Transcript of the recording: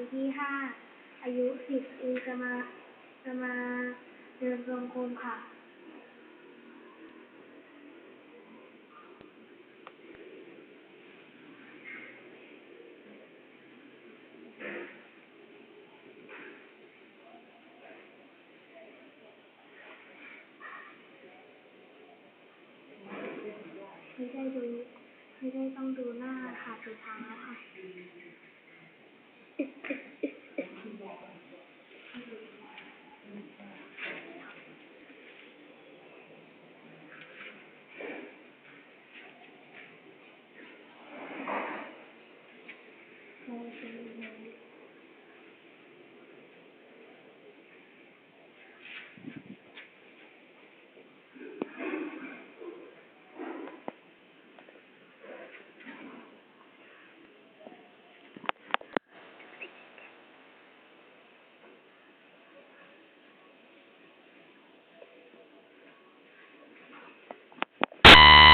ปีที่ห้า อายุสิบปี จะมา จะมาเดินจงกรมค่ะไม่ได้ดู ไม่ได้ต้องดูหน้าค่ะดูเท้าค่ะ โอเค